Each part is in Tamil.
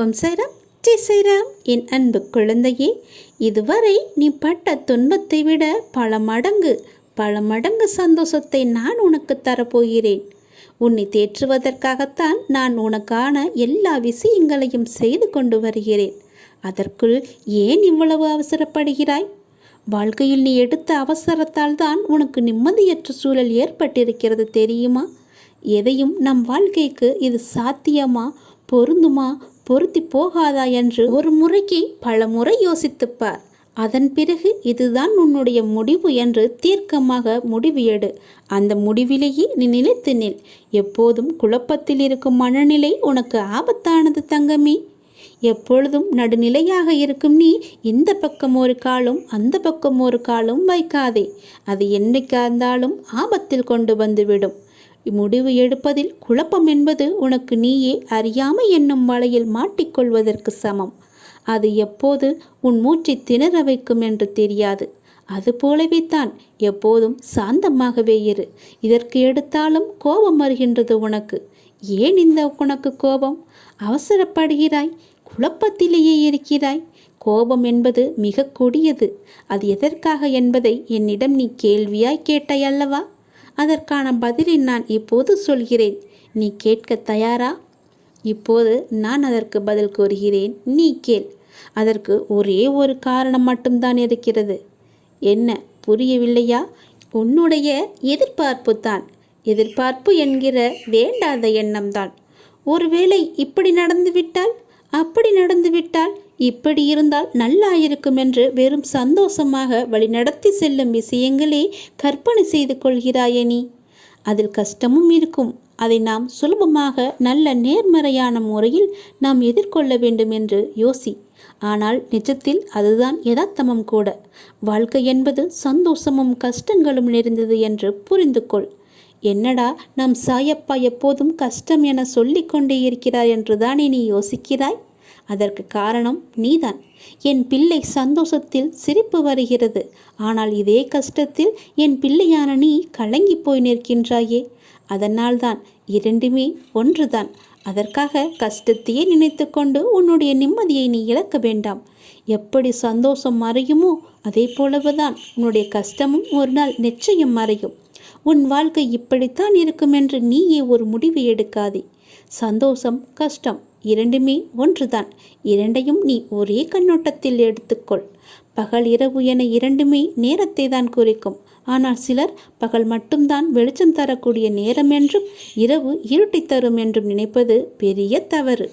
ஓம் சைராம் ஜெய் சைராம். என் அன்பு குழந்தையே இதுவரை நீ பட்ட துன்பத்தை விட பல மடங்கு பல மடங்கு சந்தோஷத்தை நான் உனக்கு தரப்போகிறேன். உன்னை தேற்றுவதற்காகத்தான் நான் உனக்கான எல்லா விஷயங்களையும் செய்து கொண்டு வருகிறேன். அதற்குள் ஏன் இவ்வளவு அவசரப்படுகிறாய்? வாழ்க்கையில் நீ எடுத்த அவசரத்தால் தான் உனக்கு நிம்மதியற்ற சூழல் ஏற்பட்டிருக்கிறது தெரியுமா? எதையும் நம் வாழ்க்கைக்கு இது சாத்தியமா பொருந்துமா பொருத்தி போகாதா என்று ஒரு முறைக்கு பல முறை யோசித்துப்பார். அதன் பிறகு இதுதான் உன்னுடைய முடிவு என்று தீர்க்கமாக முடிவு எடு. அந்த முடிவிலேயே நீ நிலைத்து நில். எப்போதும் குழப்பத்தில் இருக்கும் மனநிலை உனக்கு ஆபத்தானது தங்கமே. எப்பொழுதும் நடுநிலையாக இருக்கும் நீ இந்த பக்கம் ஒரு காலும் அந்த பக்கம் ஒரு காலும் வைக்காதே. அது என்னைக்கா இருந்தாலும் ஆபத்தில் கொண்டு வந்துவிடும் முடிவு எடுப்பதில் குழப்பம் என்பது உனக்கு நீயே அறியாமை என்னும் வலையில் மாட்டிக்கொள்வதற்கு சமம். அது எப்போது உன் மூச்சை திணற வைக்கும் என்று தெரியாது. அதுபோலவே தான் எப்போதும் சாந்தமாகவே இரு. இதற்கு எடுத்தாலும் கோபம் வருகின்றது உனக்கு. ஏன் இந்த உனக்கு கோபம்? அவசரப்படுகிறாய் குழப்பத்திலேயே இருக்கிறாய். கோபம் என்பது மிக கொடியது. அது எதற்காக என்பதை என்னிடம் நீ கேள்வியாய் கேட்டாய் அல்லவா? அதற்கான பதிலை நான் இப்போது சொல்கிறேன். நீ கேட்க தயாரா? இப்போது நான் அதற்கு பதில் கூறுகிறேன். நீ கேள். அதற்கு ஒரே ஒரு காரணம் மட்டும்தான் இருக்கிறது. என்ன புரியவில்லையா? உன்னுடைய எதிர்பார்ப்பு தான். எதிர்பார்ப்பு என்கிற வேண்டாத எண்ணம்தான். ஒருவேளை இப்படி நடந்துவிட்டால்? அப்படி நடந்துவிட்டால் இப்படி இருந்தால் நல்லாயிருக்கும் என்று வெறும் சந்தோஷமாக வழிநடத்தி செல்லும் விஷயங்களே கற்பனை செய்து கொள்கிறாயே நீ. அதில் கஷ்டமும் இருக்கும். அதை நாம் சுலபமாக நல்ல நேர்மறையான முறையில் நாம் எதிர்கொள்ள வேண்டும் என்று யோசி. ஆனால் நிஜத்தில் அதுதான் யதார்த்தமும் கூட. வாழ்க்கை என்பது சந்தோஷமும் கஷ்டங்களும் நிறைந்தது என்று புரிந்து கொள். என்னடா நம் சாயப்பா எப்போதும் கஷ்டம் என சொல்லிக்கொண்டே இருக்கிறார் என்றுதானே நீ யோசிக்கிறாய்? அதற்கு காரணம் நீதான். என் பிள்ளை சந்தோஷத்தில் சிரிப்பு வருகிறது. ஆனால் இதே கஷ்டத்தில் என் பிள்ளையான நீ கலங்கி போய் நிற்கின்றாயே. அதனால்தான் இரண்டுமே ஒன்றுதான். அதற்காக கஷ்டத்தையே நினைத்து கொண்டு உன்னுடைய நிம்மதியை நீ இழக்க வேண்டாம். எப்படி சந்தோஷம் மறையுமோ அதே போலவேதான் உன்னுடைய கஷ்டமும் ஒரு நாள் நிச்சயம் மறையும். உன் வாழ்க்கை இப்படித்தான் இருக்கும் என்று நீயே ஒரு முடிவு எடுக்காதே. சந்தோஷம் கஷ்டம். இரண்டுமே ஒன்றுதான். இரண்டையும் நீ ஒரே கண்ணோட்டத்தில் எடுத்துக்கொள். பகல் இரவு என இரண்டுமே நேரத்தை தான் குறிக்கும். ஆனால் சிலர் பகல் மட்டும்தான் வெளிச்சம் தரக்கூடிய நேரம் என்றும் இரவு இருட்டி தரும் என்றும் நினைப்பது பெரிய தவறு.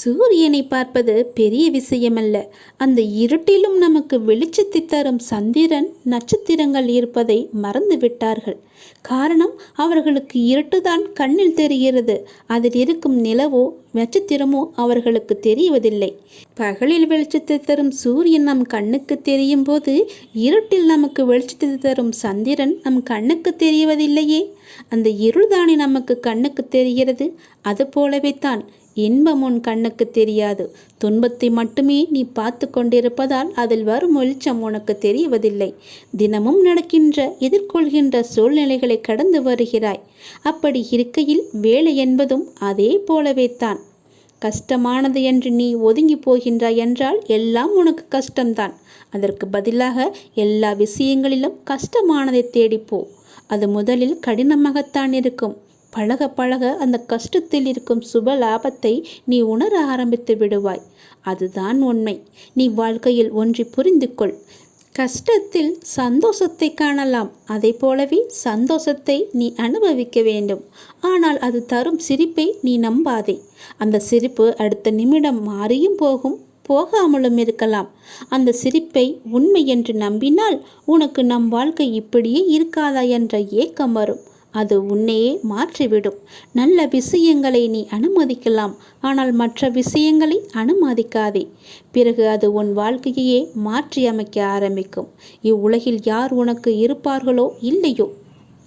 சூரியனை பார்ப்பது பெரிய விஷயமல்ல. அந்த இருட்டிலும் நமக்கு வெளிச்சத்தை தரும் சந்திரன் நட்சத்திரங்கள் இருப்பதை மறந்து விட்டார்கள். காரணம் அவர்களுக்கு இருட்டுதான் கண்ணில் தெரிகிறது. அதில் இருக்கும் நிலவோ நட்சத்திரமோ அவர்களுக்கு தெரிவதில்லை. பகலில் வெளிச்சத்தை தரும் சூரியன் நம் கண்ணுக்கு தெரியும் போது இருட்டில் நமக்கு வெளிச்சத்தை தரும் சந்திரன் நம் கண்ணுக்கு தெரிவதில்லையே. அந்த இருள்தானே நமக்கு கண்ணுக்கு தெரிகிறது? அது போலவே தான் இன்பம் உன் கண்ணுக்கு தெரியாது. துன்பத்தை மட்டுமே நீ பார்த்து கொண்டிருப்பதால் அதில் வரும் வெளிச்சம் உனக்கு தெரிவதில்லை தினமும் நடக்கின்ற எதிர்கொள்கின்ற சூழ்நிலைகளை கடந்து வருகிறாய். அப்படி இருக்கையில் வேலை என்பதும் அதே போலவே தான். கஷ்டமானது என்று நீ ஒதுங்கி போகின்றாய் என்றால் எல்லாம் உனக்கு கஷ்டம்தான். அதற்கு பதிலாக எல்லா விஷயங்களிலும் கஷ்டமானதை தேடிப்போ அது முதலில் கடினமாகத்தான் இருக்கும். பழக பழக அந்த கஷ்டத்தில் இருக்கும் சுப லாபத்தை நீ உணர ஆரம்பித்து விடுவாய். அதுதான் உண்மை. நீ வாழ்க்கையில் ஒன்றி புரிந்து கொள் கஷ்டத்தில் சந்தோஷத்தை காணலாம். அதை போலவே சந்தோஷத்தை நீ அனுபவிக்க வேண்டும். ஆனால் அது தரும் சிரிப்பை நீ நம்பாதே. அந்த சிரிப்பு அடுத்த நிமிடம் மாறியும் போகும் போகாமலும் இருக்கலாம். அந்த சிரிப்பை உண்மை என்று நம்பினால் உனக்கு நம் வாழ்க்கை இப்படியே இருக்காதா என்ற ஏக்கம் வரும். அது உன்னையே மாற்றிவிடும். நல்ல விஷயங்களை நீ அனுமதிக்கலாம் ஆனால் மற்ற விஷயங்களை அனுமதிக்காதே. பிறகு அது உன் வாழ்க்கையே மாற்றி அமைக்க ஆரம்பிக்கும். இவ்வுலகில் யார் உனக்கு இருப்பார்களோ இல்லையோ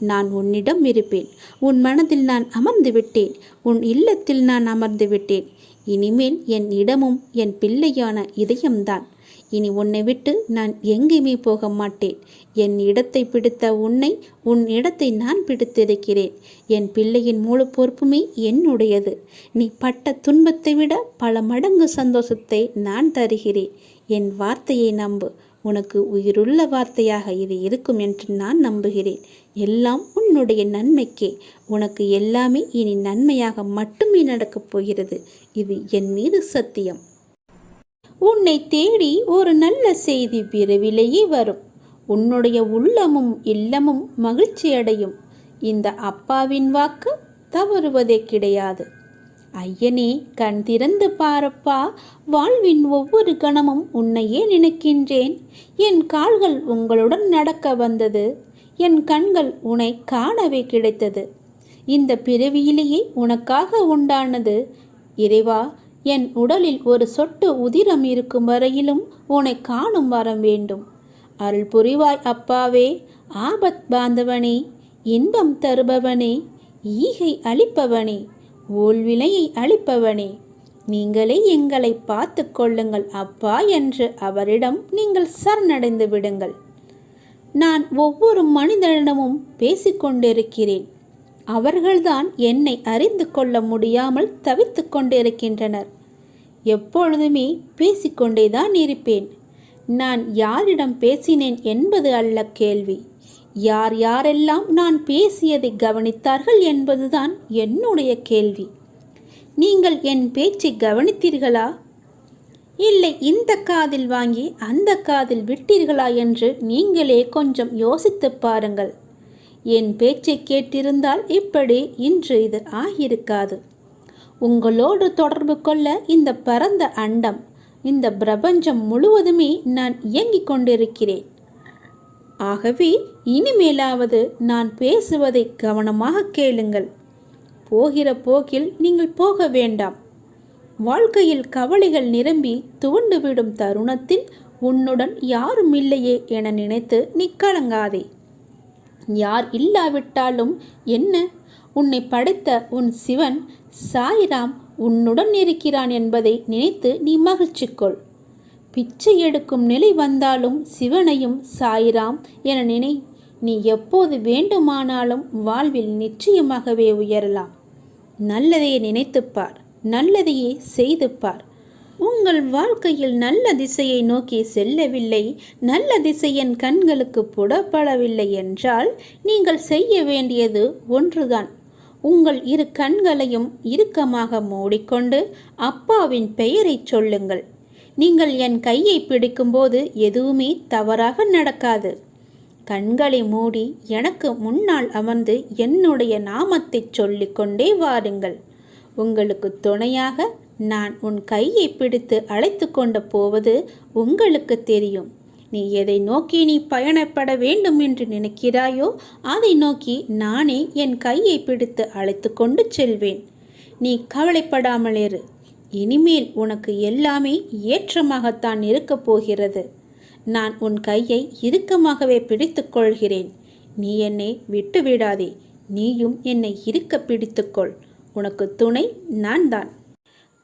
நான் உன்னிடம் இருப்பேன். உன் மனதில் நான் அமர்ந்து விட்டேன். உன் இல்லத்தில் நான் அமர்ந்து விட்டேன். இனிமேல் என் இடமும் என் பிள்ளையான இதயம்தான். இனி உன்னை விட்டு நான் எங்கேயுமே போக மாட்டேன். என் இடத்தை பிடித்த உன்னை உன் இடத்தை நான் பிடித்திருக்கிறேன். என் பிள்ளையின் முழு பொறுப்புமே என்னுடையது. நீ பட்ட துன்பத்தை விட பல மடங்கு சந்தோஷத்தை நான் தருகிறேன். என் வார்த்தையை நம்பு. உனக்கு உயிருள்ள வார்த்தையாக இது இருக்கும் என்று நான் நம்புகிறேன். எல்லாம் உன்னுடைய நன்மைக்கே. உனக்கு எல்லாமே இனி நன்மையாக மட்டுமே நடக்கப் போகிறது. இது என் மீது சத்தியம். உன்னை தேடி ஒரு நல்ல செய்தி விரைவிலேயே வரும். உன்னுடைய உள்ளமும் இல்லமும் மகிழ்ச்சி அடையும். இந்த அப்பாவின் வாக்கு தவறுவதே கிடையாது. ஐயனே கண் திறந்து பாரப்பா. வாழ்வின் ஒவ்வொரு கணமும் உன்னையே நினைக்கின்றேன். என் கால்கள் உங்களுடன் நடக்க வந்தது. என் கண்கள் உன்னை காணவே கிடைத்தது. இந்த பிறவியிலேயே உனக்காக உண்டானது. இறைவா என் உடலில் ஒரு சொட்டு உதிரம் இருக்கும் வரையிலும் உன்னை காணும் வரம் வேண்டும். அருள் புரிவாய் அப்பாவே ஆபத் பாந்தவனே இன்பம் தருபவனே ஈகை அளிப்பவனே ஓல்விலையை அளிப்பவனே. நீங்களே எங்களை பார்த்து கொள்ளுங்கள் அப்பா என்று அவரிடம் நீங்கள் சரணடைந்து விடுங்கள். நான் ஒவ்வொரு மனிதனிடமும் பேசிக்கொண்டிருக்கிறேன் அவர்கள்தான் என்னை அறிந்து கொள்ள முடியாமல் தவித்து கொண்டிருக்கின்றனர். எப்பொழுதுமே பேசிக்கொண்டேதான் இருப்பேன். நான் யாரிடம் பேசினேன் என்பது அல்ல கேள்வி. யார் யாரெல்லாம் நான் பேசியதை கவனித்தார்கள் என்பதுதான் என்னுடைய கேள்வி. நீங்கள் என் பேச்சை கவனித்தீர்களா? இல்லை இந்த காதில் வாங்கி அந்த காதில் விட்டீர்களா என்று நீங்களே கொஞ்சம் யோசித்து பாருங்கள். என் பேச்சை கேட்டிருந்தால் இப்படி இன்று இது ஆகியிருக்காது. உங்களோடு தொடர்பு கொள்ள இந்த பரந்த அண்டம் இந்த பிரபஞ்சம் முழுவதுமே நான் இயங்கிக் கொண்டிருக்கிறேன். ஆகவே இனிமேலாவது நான் பேசுவதை கவனமாக கேளுங்கள். போகிற போக்கில் நீங்கள் போக வேண்டாம். வாழ்க்கையில் கவலைகள் நிரம்பி துவண்டுவிடும் தருணத்தில் உன்னுடன் யாரும் இல்லையே என நினைத்து நீ கலங்காதே. யார் இல்லாவிட்டாலும் என்ன? உன்னை படைத்த உன் சிவன் சாய்ராம் உன்னுடன் இருக்கிறான் என்பதை நினைத்து நீ மகிழ்ச்சி கொள் பிச்சை எடுக்கும் நிலை வந்தாலும் சிவனையும் சாய்ராம் என நினை. நீ எப்போது வேண்டுமானாலும் வாழ்வில் நிச்சயமாகவே உயரலாம். நல்லதையே நினைத்துப்பார் நல்லதையே செய்து பார் உங்கள் வாழ்க்கையில் நல்ல திசையை நோக்கி செல்லவில்லை. நல்ல திசை என் கண்களுக்கு புடப்படவில்லை என்றால் நீங்கள் செய்ய வேண்டியது ஒன்றுதான். உங்கள் இரு கண்களையும் இறுக்கமாக மூடிக்கொண்டு அப்பாவின் பெயரைச் சொல்லுங்கள். நீங்கள் என் கையை பிடிக்கும்போது எதுவுமே தவறாக நடக்காது. கண்களை மூடி எனக்கு முன்னால் அமர்ந்து என்னுடைய நாமத்தை சொல்லிக்கொண்டே வாருங்கள். உங்களுக்கு துணையாக நான் உன் கையை பிடித்து அழைத்து கொண்டு போவது உங்களுக்கு தெரியும். நீ எதை நோக்கி நீ பயணப்பட வேண்டும் என்று நினைக்கிறாயோ அதை நோக்கி நானே என் கையை பிடித்து அழைத்து கொண்டு செல்வேன். நீ கவலைப்படாமல் இரு. இனிமேல் உனக்கு எல்லாமே ஏற்றமாகத்தான் இருக்கப் போகிறது. நான் உன் கையை இறுக்கமாகவே பிடித்து கொள்கிறேன். நீ என்னை விட்டு விடாதே நீயும் என்னை இருக்க பிடித்துக்கொள் உனக்கு துணை நான் தான்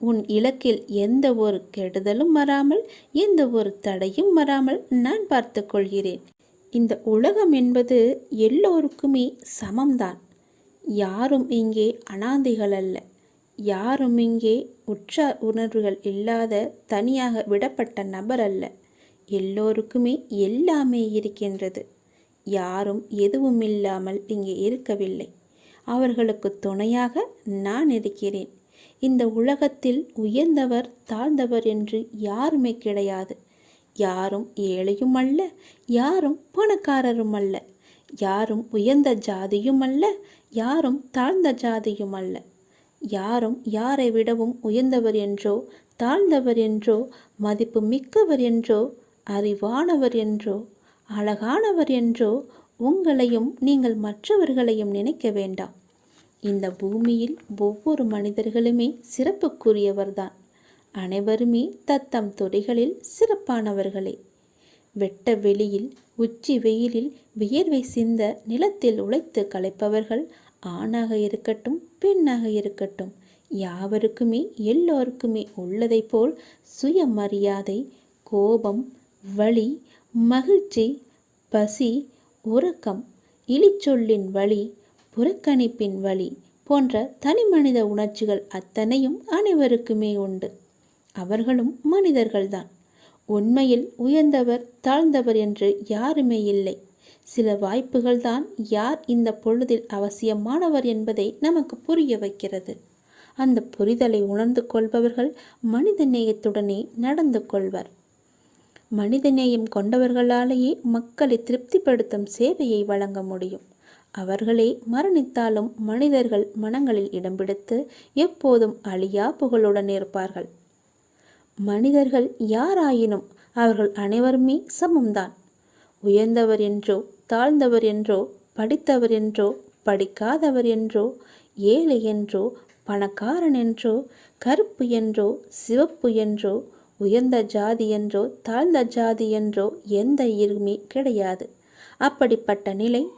உன் இலக்கில் எந்த ஒரு கெடுதலும் வராமல் எந்த ஒரு தடையும் வராமல் நான் பார்த்து கொள்கிறேன். இந்த உலகம் என்பது எல்லோருக்குமே சமம்தான். யாரும் இங்கே அனாதைகள் அல்ல. யாரும் இங்கே உற்ற உணர்வுகள் இல்லாத தனியாக விடப்பட்ட நபர் அல்ல. எல்லோருக்குமே எல்லாமே இருக்கின்றது. யாரும் எதுவும் இல்லாமல் இங்கே இருக்கவில்லை. அவர்களுக்கு துணையாக நான் இருக்கிறேன். இந்த உலகத்தில் உயர்ந்தவர் தாழ்ந்தவர் என்று யாருமே கிடையாது. யாரும் ஏழையும் அல்ல யாரும் பணக்காரரும் அல்ல. யாரும் உயர்ந்த ஜாதியும் அல்ல யாரும் தாழ்ந்த ஜாதியும் அல்ல. யாரும் யாரை விடவும் உயர்ந்தவர் என்றோ தாழ்ந்தவர் என்றோ மதிப்பு மிக்கவர் என்றோ அறிவானவர் என்றோ அழகானவர் என்றோ உங்களையும் நீங்கள் மற்றவர்களையும் நினைக்க வேண்டாம். இந்த பூமியில் ஒவ்வொரு மனிதர்களுமே சிறப்புக்குரியவர்தான். அனைவருமே தத்தம் துறைகளில் சிறப்பானவர்களே. வெட்ட வெளியில் உச்சி வெயிலில் வியர்வை சிந்த நிலத்தில் உழைத்து களைப்பவர்கள் ஆணாக இருக்கட்டும் பெண்ணாக இருக்கட்டும் யாவருக்குமே எல்லோருக்குமே உள்ளதைப் போல் சுயமரியாதை கோபம் வழி மகிழ்ச்சி பசி உறக்கம் இழிச்சொல்லின் வழி புறக்கணிப்பின் வழி போன்ற தனிமனித உணர்ச்சிகள் அத்தனையும் அனைவருக்குமே உண்டு. அவர்களும் மனிதர்கள்தான். உண்மையில் உயர்ந்தவர் தாழ்ந்தவர் என்று யாருமே இல்லை. சில வாய்ப்புகள் தான் யார் இந்த பொழுதில் அவசியமானவர் என்பதை நமக்கு புரிய வைக்கிறது. அந்த புரிதலை உணர்ந்து கொள்பவர்கள் மனித நேயத்துடனே நடந்து கொள்வர். மனிதநேயம் கொண்டவர்களாலேயே மக்களை திருப்திப்படுத்தும் சேவையை வழங்க முடியும். அவர்களே மரணித்தாலும் மனிதர்கள் மனங்களில் இடம் பிடித்து எப்போதும் அழியா புகழுடன் இருப்பார்கள். மனிதர்கள் யாராயினும் அவர்கள் அனைவருமே சமம்தான். உயர்ந்தவர் என்றோ தாழ்ந்தவர் என்றோ படித்தவர் என்றோ படிக்காதவர் என்றோ ஏழை என்றோ பணக்காரன் என்றோ கருப்பு என்றோ சிவப்பு என்றோ உயர்ந்த ஜாதி என்றோ தாழ்ந்த ஜாதி என்றோ எந்த இருமே கிடையாது. அப்படிப்பட்ட நிலை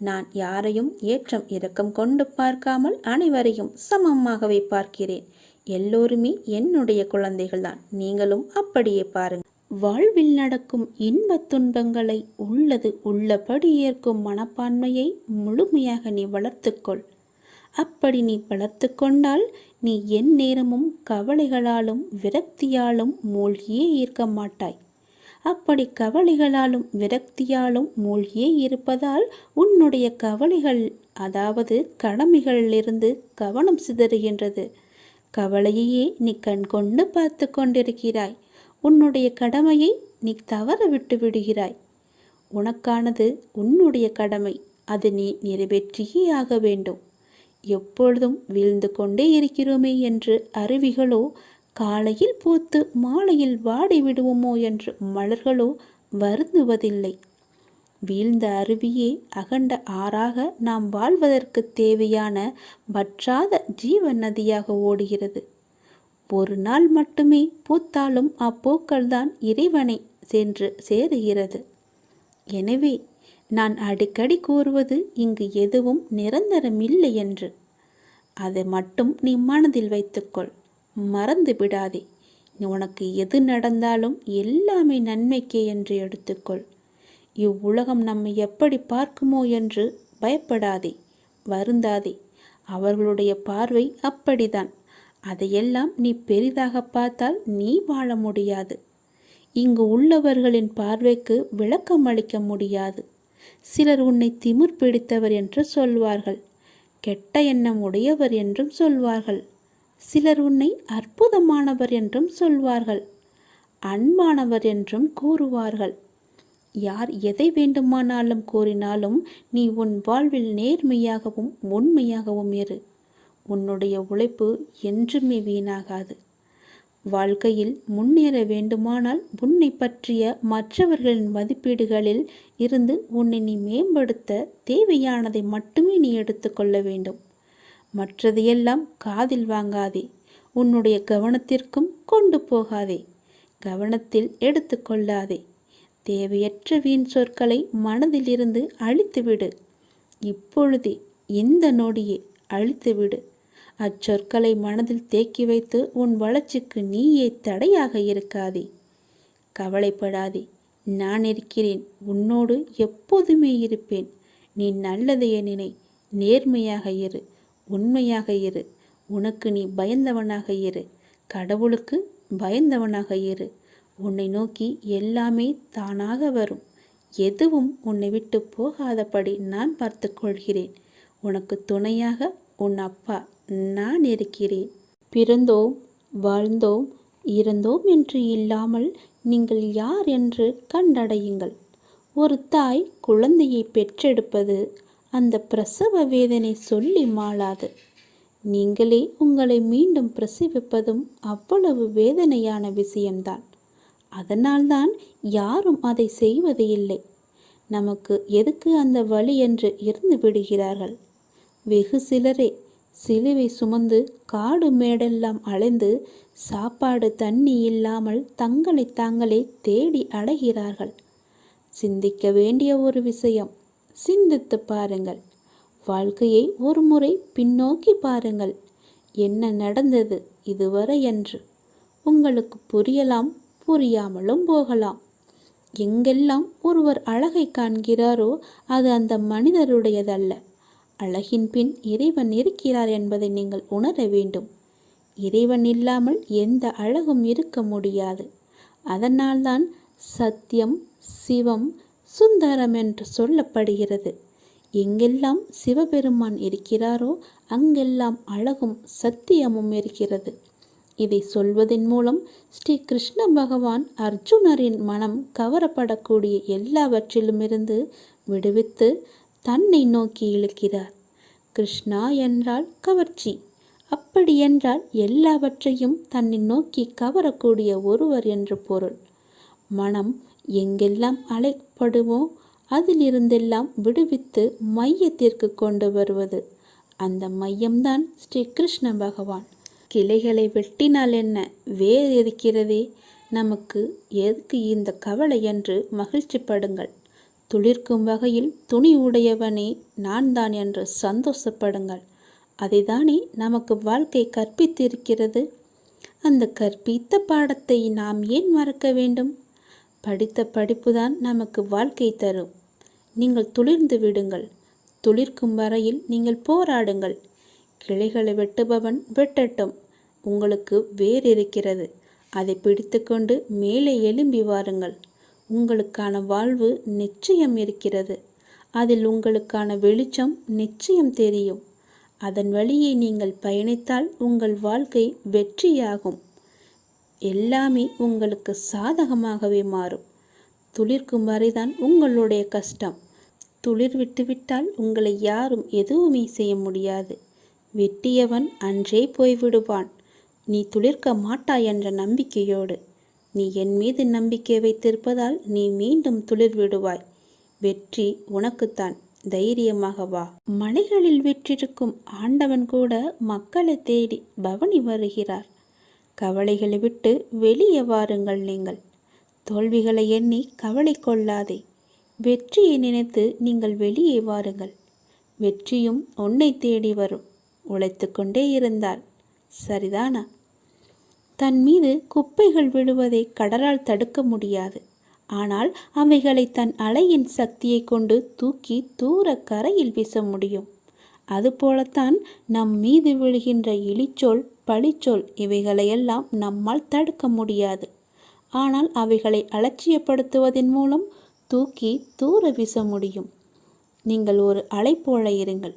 நான் யாரையும் ஏற்றம் இரக்கம் கொண்டு பார்க்காமல் அனைவரையும் சமமாகவே பார்க்கிறேன். எல்லோருமே என்னுடைய குழந்தைகள்தான். நீங்களும் அப்படியே பாருங்கள் வாழ்வில் நடக்கும் இன்பத் துன்பங்களை உள்ளது உள்ளபடி ஏற்கும் மனப்பான்மையை முழுமையாக நீ வளர்த்துக்கொள். அப்படி நீ வளர்த்து கொண்டால் நீ என் நேரமும் கவலைகளாலும் விரக்தியாலும் மூழ்கியே இருக்க மாட்டாய். அப்படி கவலைகளாலும் விரக்தியாலும் மூழ்கியே இருப்பதால் உன்னுடைய கவலைகள் அதாவது கடமைகளிலிருந்து கவனம் சிதறுகின்றது. கவலையையே நீ கண்கொண்டு பார்த்து கொண்டிருக்கிறாய். உன்னுடைய கடமையை நீ தவற விட்டு விடுகிறாய். உனக்கானது உன்னுடைய கடமை. அது நீ நிறைவேற்றியே ஆக வேண்டும். எப்பொழுதும் வீழ்ந்து கொண்டே இருக்கிறோமே என்று அருவிகளோ காலையில் பூத்து மாலையில் வாடி விடுவோமோ என்று மலர்களோ வருந்துவதில்லை. வீழ்ந்த அருவியே அகண்ட ஆறாக நாம் வாழ்வதற்கு தேவையான வற்றாத ஜீவ நதியாக ஓடுகிறது. ஒரு நாள் மட்டுமே பூத்தாலும் அப்பூக்கள்தான் இறைவனை சென்று சேருகிறது. எனவே நான் அடிக்கடி கூறுவது இங்கு எதுவும் நிரந்தரமில்லை என்று. அதை மட்டும் நீ மனதில் வைத்துக்கொள். மறந்து விடாதே. உனக்கு எது நடந்தாலும் எல்லாமே நன்மைக்கே என்று எடுத்துக்கொள். இவ்வுலகம் நம்மை எப்படி பார்க்குமோ என்று பயப்படாதே வருந்தாதே. அவர்களுடைய பார்வை அப்படிதான் அதையெல்லாம் நீ பெரிதாக பார்த்தால் நீ வாழ முடியாது. இங்கு உள்ளவர்களின் பார்வைக்கு விளக்கம் அளிக்க முடியாது. சிலர் உன்னை திமிர் பிடித்தவர் என்று சொல்வார்கள். கெட்ட எண்ணம் உடையவர் என்றும் சொல்வார்கள். சிலர் உன்னை அற்புதமானவர் என்றும் சொல்வார்கள் அன்பானவர் என்றும் கூறுவார்கள். யார் எதை வேண்டுமானாலும் கூறினாலும் நீ உன் வாழ்வில் நேர்மையாகவும் உண்மையாகவும் இரு. உன்னுடைய உழைப்பு என்றுமே வீணாகாது. வாழ்க்கையில் முன்னேற வேண்டுமானால் உன்னை பற்றிய மற்றவர்களின் மதிப்பீடுகளில் இருந்து உன்னை நீ மேம்படுத்த தேவையானதை மட்டுமே நீ எடுத்துக்கொள்ள வேண்டும். மற்றதையெல்லாம் காதில் வாங்காதே. உன்னுடைய கவனத்திற்கும் கொண்டு போகாதே. கவனத்தில் எடுத்துக்கொள்ளாதே தேவையற்ற வீண் சொற்களை மனதிலிருந்து அழித்துவிடு. இப்பொழுதே இந்த நொடியே அழித்துவிடு. அச்சொற்களை மனதில் தேக்கி வைத்து உன் வளர்ச்சிக்கு நீயே தடையாக இருக்காதே. கவலைப்படாதே. நான் இருக்கிறேன். உன்னோடு எப்போதுமே இருப்பேன். நீ நல்லதையே நினை நேர்மையாக இரு. உண்மையாக இரு. உனக்கு நீ பயந்தவனாக இரு. கடவுளுக்கு பயந்தவனாக இரு. உன்னை நோக்கி எல்லாமே தானாக வரும். எதுவும் உன்னை விட்டு போகாதபடி நான் பார்த்து கொள்கிறேன். உனக்கு துணையாக உன் அப்பா நான் இருக்கிறேன். பிறந்தோம் வாழ்ந்தோம் இறந்தோம் என்று இல்லாமல் நீங்கள் யார் என்று கண்டடையுங்கள். ஒரு தாய் குழந்தையை பெற்றெடுப்பது அந்த பிரசவ வேதனை சொல்லி மாளாது. நீங்களே உங்களை மீண்டும் பிரசவிப்பதும் அவ்வளவு வேதனையான விஷயம்தான். அதனால்தான் யாரும் அதை செய்வது இல்லை. நமக்கு எதுக்கு அந்த வழி என்று இருந்து விடுகிறார்கள்? வெகு சிலரே சிலுவை சுமந்து காடு மேடெல்லாம் அலைந்து சாப்பாடு தண்ணி இல்லாமல் தங்களை தாங்களே தேடி அடைகிறார்கள். சிந்திக்க வேண்டிய ஒரு விஷயம் சிந்தித்து பாருங்கள். வாழ்க்கையை ஒரு முறை பின்னோக்கி பாருங்கள். என்ன நடந்தது இதுவரை என்று. உங்களுக்கு புரியலாம் புரியாமலும் போகலாம். எங்கெல்லாம் ஒருவர் அழகை காண்கிறாரோ அது அந்த மனிதருடையதல்ல. அழகின் பின் இறைவன் இருக்கிறார் என்பதை நீங்கள் உணர வேண்டும். இறைவன் இல்லாமல் எந்த அழகும் இருக்க முடியாது. அதனால்தான் சத்தியம் சிவம் சுந்தரம் என்று சொல்லப்படுகிறது. எங்கெல்லாம் சிவபெருமான் இருக்கிறாரோ அங்கெல்லாம் அழகும் சத்தியமும் இருக்கிறது. இதை சொல்வதன் மூலம் ஸ்ரீ கிருஷ்ண பகவான் அர்ஜுனரின் மனம் கவரப்படக்கூடிய எல்லாவற்றிலுமிருந்து விடுவித்து தன்னை நோக்கி இழுக்கிறார். கிருஷ்ணா என்றால் கவர்ச்சி. அப்படி என்றால் எல்லாவற்றையும் தன்னை நோக்கி கவரக்கூடிய ஒருவர் என்று பொருள். மனம் எங்கெல்லாம் படுவோம் அதிலிருந்தெல்லாம் விடுவித்து மையத்திற்கு கொண்டு வருவது. அந்த மையம்தான் ஸ்ரீ கிருஷ்ண பகவான். கிளைகளை வெட்டினால் என்ன? வேர் இருக்கிறதே. நமக்கு எதுக்கு இந்த கவலை என்று மகிழ்ச்சிப்படுங்கள் துளிர்க்கும் வகையில் துணி உடையவனே நான் தான் என்று சந்தோஷப்படுங்கள். அதைதானே நமக்கு வாழ்க்கை கற்பித்திருக்கிறது. அந்த கற்பித்த பாடத்தை நாம் ஏன் மறக்க வேண்டும்? படித்த படிப்புதான் நமக்கு வாழ்க்கை தரும். நீங்கள் துளிர்ந்து விடுங்கள். துளிர்க்கும் வரையில் நீங்கள் போராடுங்கள். கிளைகளை வெட்டுபவன் வெட்டட்டும். உங்களுக்கு வேர் இருக்கிறது. அதை பிடித்துக்கொண்டு மேலே எழும்பி வாருங்கள். உங்களுக்கான வாழ்வு நிச்சயம் இருக்கிறது. அதில் உங்களுக்கான வெளிச்சம் நிச்சயம் தெரியும். அதன் வழியே நீங்கள் பயணித்தால் உங்கள் வாழ்க்கை வெற்றியாகும். எல்லாமே உங்களுக்கு சாதகமாகவே மாறும். துளிர்க்கும் வரைதான் உங்களுடைய கஷ்டம். துளிர் விட்டுவிட்டால் உங்களை யாரும் எதுவுமே செய்ய முடியாது. வெட்டியவன் அன்றே போய்விடுவான். நீ துளிர்க்க மாட்டாய் என்ற நம்பிக்கையோடு. நீ என் மீது நம்பிக்கை வைத்திருப்பதால் நீ மீண்டும் துளிர் விடுவாய். வெற்றி உனக்குத்தான். தைரியமாக வா. மலைகளில் வெற்றிருக்கும் ஆண்டவன் கூட மக்களை தேடி பவனி வருகிறார். கவலைகளை விட்டு வெளியே வாருங்கள் நீங்கள். தோல்விகளை எண்ணி கவலை கொள்ளாதே. வெற்றியை நினைத்து நீங்கள் வெளியே வாருங்கள். வெற்றியும் உன்னை தேடி வரும். உழைத்து கொண்டே இருந்தால். சரிதானா? தன் மீது குப்பைகள் விழுவதை கடலால் தடுக்க முடியாது. ஆனால் அவைகளை தன் அலையின் சக்தியை கொண்டு தூக்கி தூர கரையில் வீச முடியும். அதுபோலத்தான் நம் மீது விழுகின்ற இழிச்சொல் பழிச்சொல் இவைகளையெல்லாம் நம்மால் தடுக்க முடியாது. ஆனால் அவைகளை அலட்சியப்படுத்துவதன் மூலம் தூக்கி தூர வீச முடியும். நீங்கள் ஒரு அலை போல இருங்கள்.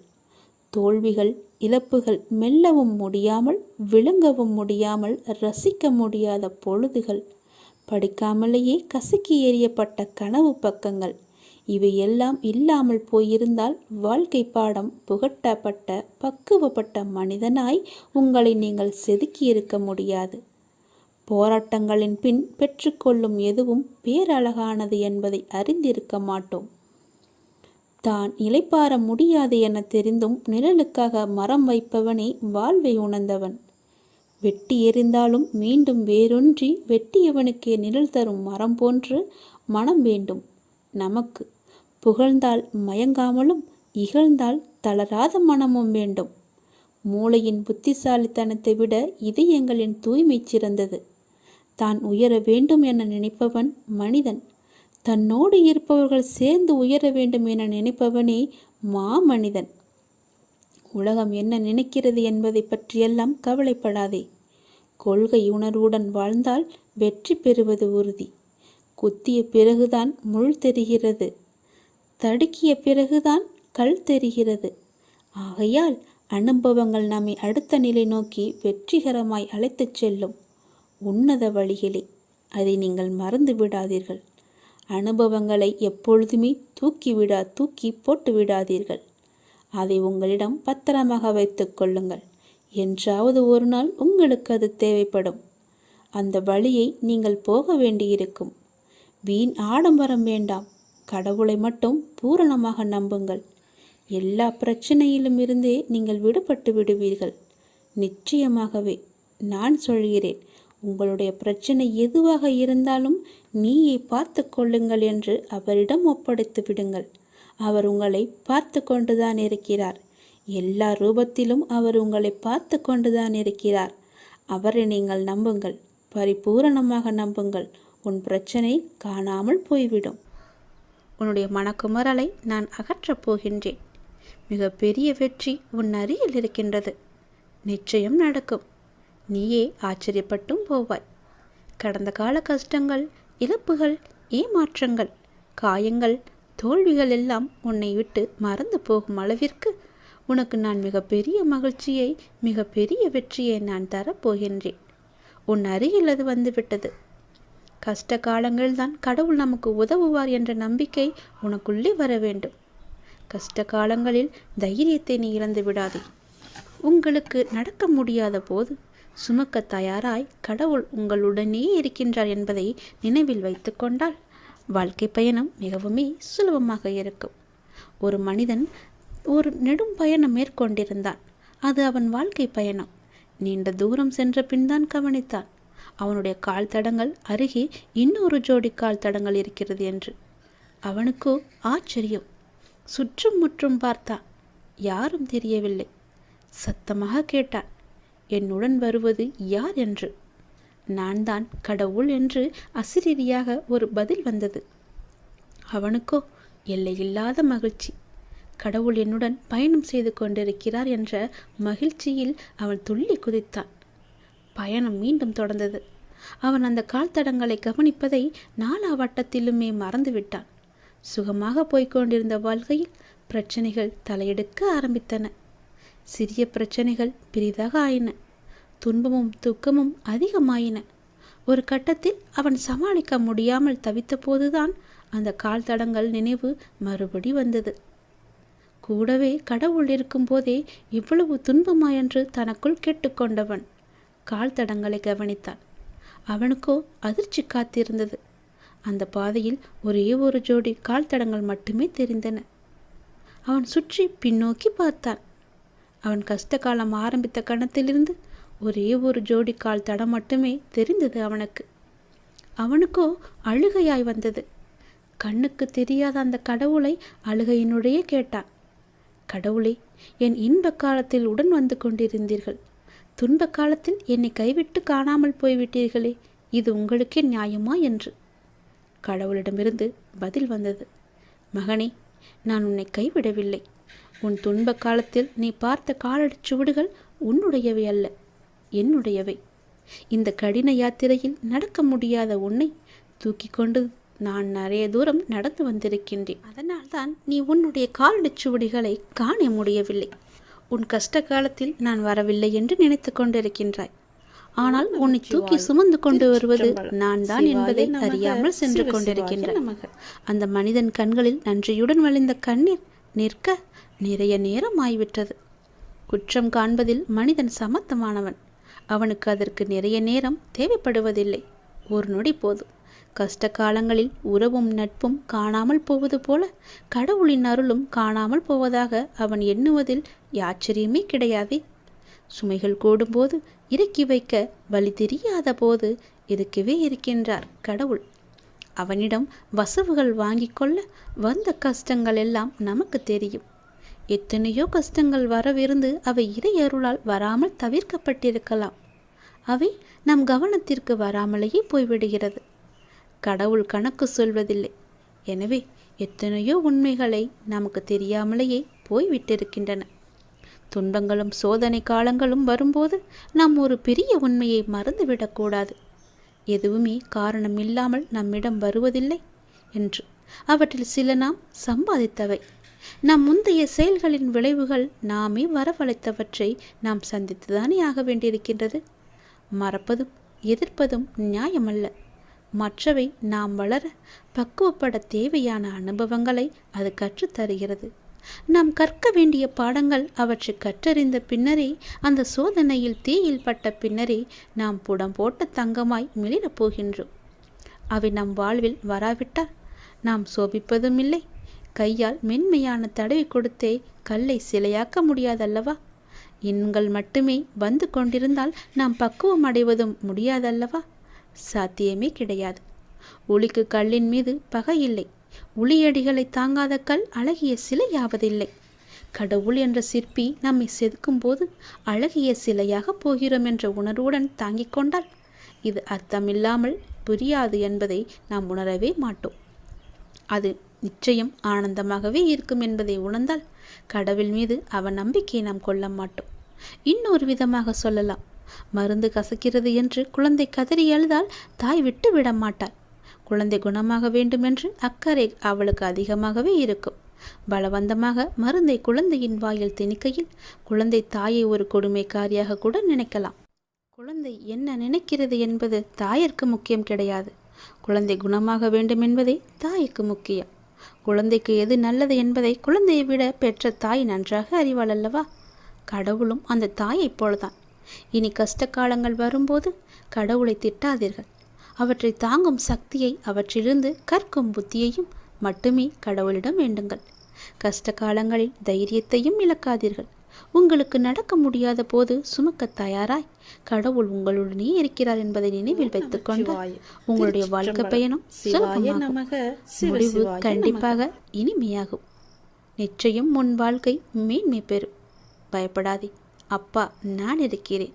தோல்விகள் இழப்புகள் மெல்லவும் முடியாமல் விழுங்கவும் முடியாமல் ரசிக்க முடியாத பொழுதுகள். படிக்காமலேயே கசக்கி எறியப்பட்ட கனவு பக்கங்கள். இவையெல்லாம் இல்லாமல் போயிருந்தால் வாழ்க்கை பாடம் புகட்டப்பட்ட பக்குவப்பட்ட மனிதனாய் உங்களை நீங்கள் செதுக்கியிருக்க முடியாது. போராட்டங்களின் பின் பெற்றுக்கொள்ளும் எதுவும் பேரழகானது என்பதை அறிந்திருக்க மாட்டோம். தான் நிலைப்பாற முடியாது என தெரிந்தும் நிழலுக்காக மரம் வைப்பவனே வாழ்வை உணர்ந்தவன். வெட்டி எறிந்தாலும் மீண்டும் வேரொன்றி வெட்டியவனுக்கே நிழல் தரும் மரம் போன்று மனம் வேண்டும். நமக்கு புகழ்ந்தால் மயங்காமலும் இகழ்ந்தால் தளராத மனமும் வேண்டும். மூளையின் புத்திசாலித்தனத்தை விட இதயங்களின் தூய்மை சிறந்தது. தான் உயர வேண்டும் என நினைப்பவன் மனிதன். தன்னோடு இருப்பவர்கள் சேர்ந்து உயர வேண்டும் என நினைப்பவனே மாமனிதன். உலகம் என்ன நினைக்கிறது என்பதை பற்றியெல்லாம் கவலைப்படாதே. கொள்கை உணர்வுடன் வாழ்ந்தால் வெற்றி பெறுவது உறுதி. குத்திய பிறகுதான் முள் தெரிகிறது. தடுக்கிய பிறகுதான் கல் தெரிகிறது. ஆகையால் அனுபவங்கள் நம்மை அடுத்த நிலை நோக்கி வெற்றிகரமாய் அழைத்துச் செல்லும் உன்னத வழிகளே. அதை நீங்கள் மறந்து விடாதீர்கள். அனுபவங்களை எப்பொழுதுமே தூக்கிவிடா தூக்கி போட்டு விடாதீர்கள். அதை உங்களிடம் பத்திரமாக வைத்துக் கொள்ளுங்கள். என்றாவது ஒரு நாள் உங்களுக்கு அது தேவைப்படும். அந்த வழியை நீங்கள் போக வேண்டியிருக்கும். வீண் ஆடம்பரம் வேண்டாம். கடவுளை மட்டும் பூரணமாக நம்புங்கள். எல்லா பிரச்சனையிலும் இருந்தே நீங்கள் விடுபட்டு விடுவீர்கள். நிச்சயமாகவே நான் சொல்கிறேன் உங்களுடைய பிரச்சனை எதுவாக இருந்தாலும் நீயே பார்த்து கொள்ளுங்கள் என்று அவரிடம் ஒப்படைத்து விடுங்கள். அவர் உங்களை பார்த்து கொண்டுதான் இருக்கிறார். எல்லா ரூபத்திலும் அவர் உங்களை பார்த்து கொண்டுதான் இருக்கிறார். அவரை நீங்கள் நம்புங்கள் பரிபூரணமாக நம்புங்கள். உன் பிரச்சனை காணாமல் போய்விடும். உன்னுடைய மனக்குமரலை நான் அகற்றப் போகின்றேன். மிக பெரிய வெற்றி உன் அருகில் இருக்கின்றது. நிச்சயம் நடக்கும். நீயே ஆச்சரியப்பட்டும் போவாய். கடந்த கால கஷ்டங்கள் இழப்புகள் ஏமாற்றங்கள் காயங்கள் தோல்விகள் எல்லாம் உன்னை விட்டு மறந்து போகும் அளவிற்கு உனக்கு நான் மிகப்பெரிய மகிழ்ச்சியை மிகப்பெரிய வெற்றியை நான் தரப்போகின்றேன் உன் அருகில் அது வந்துவிட்டது கஷ்ட காலங்கள்தான் கடவுள் நமக்கு உதவுவார் என்ற நம்பிக்கை உனக்குள்ளே வர வேண்டும். கஷ்ட காலங்களில் தைரியத்தை நீ இழந்து விடாதே. உங்களுக்கு நடக்க முடியாத போது சுமக்க தயாராய் கடவுள் உங்களுடனே இருக்கின்றார் என்பதை நினைவில் வைத்துக்கொண்டால் வாழ்க்கை பயணம் மிகவுமே சுலபமாக இருக்கும். ஒரு மனிதன் ஒரு நெடும் பயணம் மேற்கொண்டிருந்தான். அது அவன் வாழ்க்கை பயணம். நீண்ட தூரம் சென்ற பின் தான் கவனித்தான். அவனுடைய கால் தடங்கள் அருகே இன்னொரு ஜோடி கால் தடங்கள் இருக்கிறது என்று. அவனுக்கோ ஆச்சரியம். சுற்றும் முற்றும் பார்த்தான் யாரும் தெரியவில்லை. சத்தமாக கேட்டான் என்னுடன் வருவது யார் என்று? நான் தான் கடவுள் என்று அசிரீதியாக ஒரு பதில் வந்தது. அவனுக்கோ எல்லையில்லாத மகிழ்ச்சி. கடவுள் என்னுடன் பயணம் செய்து கொண்டிருக்கிறார் என்ற மகிழ்ச்சியில் அவன் துள்ளி குதித்தான். பயணம் மீண்டும் தொடர்ந்தது. அவன் அந்த கால் தடங்களை கவனிப்பதை நாலா வட்டத்திலுமே மறந்துவிட்டான். சுகமாக போய்கொண்டிருந்த வாழ்க்கையில் பிரச்சனைகள் தலையெடுக்க ஆரம்பித்தன. சிறிய பிரச்சனைகள் பெரிதாக ஆயின. துன்பமும் துக்கமும் அதிகமாயின. ஒரு கட்டத்தில் அவன் சமாளிக்க முடியாமல் தவித்தபோதுதான் அந்த கால் தடங்கள் நினைவு மறுபடி வந்தது. கூடவே கடவுள் இருக்கும்போதே இவ்வளவு துன்பமா என்று தனக்குள் கேட்டுக்கொண்டவன் கால் தடங்களை கவனித்தான் அவனுக்கோ அதிர்ச்சி காத்திருந்தது. அந்த பாதையில் ஒரே ஒரு ஜோடி கால் தடங்கள் மட்டுமே தெரிந்தன. அவன் சுற்றி பின்னோக்கி பார்த்தான். அவன் கஷ்ட காலம் ஆரம்பித்த கணத்திலிருந்து ஒரே ஒரு ஜோடி கால் தடம் மட்டுமே தெரிந்தது அவனுக்கு. அவனுக்கோ அழுகையாய் வந்தது. கண்ணுக்கு தெரியாத அந்த கடவுளை அழுகையினுடைய கேட்டான். கடவுளே என் இன்ப காலத்தில் உடன் வந்து கொண்டிருந்தீர்கள். துன்ப காலத்தில் என்னை கைவிட்டு காணாமல் போய்விட்டீர்களே இது உங்களுக்கே நியாயமா என்று. கடவுளிடமிருந்து பதில் வந்தது. மகனே நான் உன்னை கைவிடவில்லை. உன் துன்ப காலத்தில் நீ பார்த்த காலடிச் சுவடுகள் உன்னுடையவை அல்ல என்னுடையவை. இந்த கடின யாத்திரையில் நடக்க முடியாத உன்னை தூக்கி கொண்டு நான் நிறைய தூரம் நடந்து வந்திருக்கின்றேன். அதனால்தான் நீ உன்னுடைய காலடிச் சுவடிகளை காண முடியவில்லை. உன் கஷ்ட காலத்தில் நான் வரவில்லை என்று நினைத்து கொண்டிருக்கின்றாய். ஆனால் உன்னை தூக்கி சுமந்து கொண்டு வருவது நான் தான் என்பதை அறியாமல் சென்று கொண்டிருக்கின்றேன் அந்த மனிதன் கண்களில் நன்றியுடன் வழிந்த கண்ணீர் நிற்க நிறைய நேரம் ஆய்விட்டது. குற்றம் காண்பதில் மனிதன் சமத்தமானவன் அவனுக்கு அதற்கு நிறைய நேரம் தேவைப்படுவதில்லை. ஒரு நொடி போதும். கஷ்ட காலங்களில் உறவும் நட்பும் காணாமல் போவது போல கடவுளின் அருளும் காணாமல் போவதாக அவன் எண்ணுவதில் ஆச்சரியமே கிடையாதே. சுமைகள் கூடும்போது இறக்கி வைக்க வழி தெரியாத போது இருக்கவே இருக்கின்றார் கடவுள். அவனிடம் வசவுகள் வாங்கி கொள்ள வந்த கஷ்டங்கள் எல்லாம் நமக்கு தெரியும். எத்தனையோ கஷ்டங்கள் வரவிருந்து அவை இறையருளால் வராமல் தவிர்க்கப்பட்டிருக்கலாம். அவை நம் கவனத்திற்கு வராமலேயே போய்விடுகிறது. கடவுள் கணக்கு சொல்வதில்லை. எனவே எத்தனையோ உண்மைகளை நமக்கு தெரியாமலேயே போய்விட்டிருக்கின்றன. துன்பங்களும் சோதனை காலங்களும் வரும்போது நாம் ஒரு பெரிய உண்மையை மறந்துவிடக்கூடாது எதுவுமே காரணம் இல்லாமல் நம்மிடம் வருவதில்லை என்று. அவற்றில் சில நாம் சம்பாதித்தவை. நம் முந்தைய செயல்களின் விளைவுகள் நாமே வரவழைத்தவற்றை நாம் சந்தித்துதானே ஆக வேண்டியிருக்கின்றது. மறப்பதும் எதிர்ப்பதும் நியாயமல்ல. மற்றவை நாம் வளர பக்குவப்பட தேவையான அனுபவங்களை அது கற்றுத்தருகிறது. நாம் கற்க வேண்டிய பாடங்கள் அவற்றை கற்றறிந்த பின்னரே அந்த சோதனையில் தீயில் பட்ட பின்னரே நாம் புடம் போட்ட தங்கமாய் மிளிரப் போகின்றோம். அவை நம் வாழ்வில் வராவிட்டால் நாம் சோபிப்பதும் இல்லை. கையால் மென்மையான தடவி கொடுத்தே கல்லை சிலையாக்க முடியாதல்லவா? எண்கள் மட்டுமே வந்து கொண்டிருந்தால் நாம் பக்குவம் அடைவதும் முடியாதல்லவா? சாத்தியமே கிடையாது. ஒளிக்கு கல்லின் மீது பகை இல்லை. உளியடிகளை தாங்காத கல் அழகிய சிலையாவதில்லை. கடவுள் என்ற சிற்பி நம்மை செதுக்கும் போது அழகிய சிலையாக போகிறோம் என்ற உணர்வுடன் தாங்கிக் கொண்டால் இது அர்த்தமில்லாமல் புரியாது என்பதை நாம் உணரவே மாட்டோம். அது நிச்சயம் ஆனந்தமாகவே இருக்கும் என்பதை உணர்ந்தால் கடவுள் மீது அவன் நம்பிக்கையை நாம் கொள்ள மாட்டோம். இன்னொரு விதமாக சொல்லலாம். மருந்து கசக்கிறது என்று குழந்தை கதறி அழுதால் தாய் விட்டு விட மாட்டாள். குழந்தை குணமாக வேண்டுமென்று அக்கறை அவளுக்கு அதிகமாகவே இருக்கும். பலவந்தமாக மருந்தை குழந்தையின் வாயில் திணிக்கையில் குழந்தை தாயை ஒரு கொடுமைக்காரியாக கூட நினைக்கலாம். குழந்தை என்ன நினைக்கிறது என்பது தாயிற்கு முக்கியம் கிடையாது. குழந்தை குணமாக வேண்டும் என்பதே தாய்க்கு முக்கியம். குழந்தைக்கு எது நல்லது என்பதை குழந்தையை விட பெற்ற தாய் நன்றாக அறிவாள் அல்லவா கடவுளும் அந்த தாயைப் போலதான். இனி கஷ்ட காலங்கள் வரும்போது கடவுளை திட்டாதீர்கள். அவற்றை தாங்கும் சக்தியை அவற்றிலிருந்து கற்கும் புத்தியையும் மட்டுமே கடவுளிடம் வேண்டுங்கள். கஷ்ட காலங்களில் தைரியத்தையும் இழக்காதீர்கள். உங்களுக்கு நடக்க முடியாத போது சுமக்க தயாராய். கடவுள் உங்களுடனே இருக்கிறார் என்பதை நினைவில் வைத்துக் கொண்டு உங்களுடைய வாழ்க்கை பயணம் முடிவு கண்டிப்பாக இனிமையாகும். நிச்சயம் உன் வாழ்க்கை மேன்மை பெறும். பயப்படாதே. அப்பா நான் இருக்கிறேன்.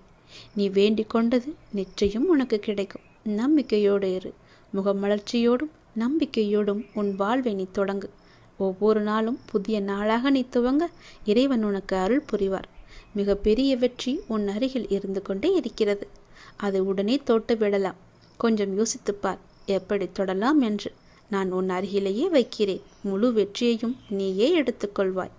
நீ வேண்டிக் கொண்டது நிச்சயம் உனக்கு கிடைக்கும். நம்பிக்கையோடு இரு. முகமலர்ச்சியோடும் நம்பிக்கையோடும் உன் வாழ்வை நீ தொடங்கு. ஒவ்வொரு நாளும் புதிய நாளாக நீ துவங்க இறைவன் உனக்கு அருள் புரிவார். மிக பெரிய வெற்றி உன் அருகில் இருந்து கொண்டே இருக்கிறது. அதை உடனே தொட்டு விடலாம். கொஞ்சம் யோசித்துப்பார். எப்படி தொடலாம் என்று. நான் உன் அருகிலேயே வைக்கிறேன். முழு வெற்றியையும் நீயே எடுத்துக்கொள்வாய்.